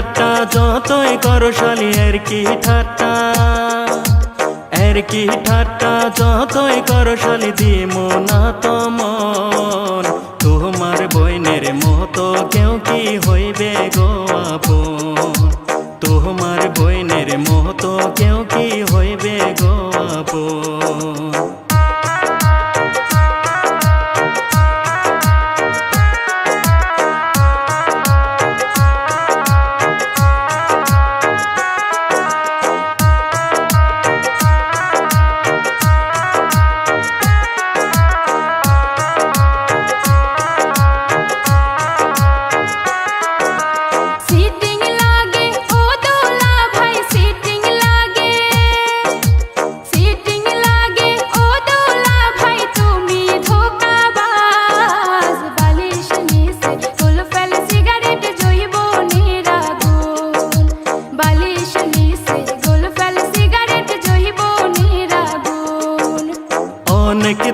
ঠাট্টা, যতই করো শালি, এর কি ঠাট্টা? এর কি ঠাট্টা, যতই করো শালি, দিমো না তমন তোমার বইনের মতো কেউ কি হইবে গো আপন? তোমার বইনের মতো কেউ কি হইবে গো আপন?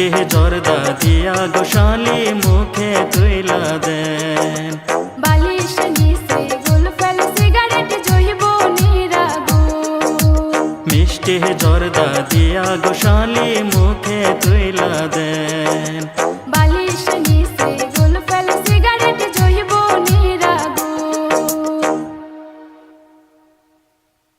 আমাকে জর্দা দিয়া গোশালি মুখে তুইলা দেন। বালিশ নিচে গুল মিষ্টি জর্দা দিয়া গোশালি মুখে তুইলা দেন।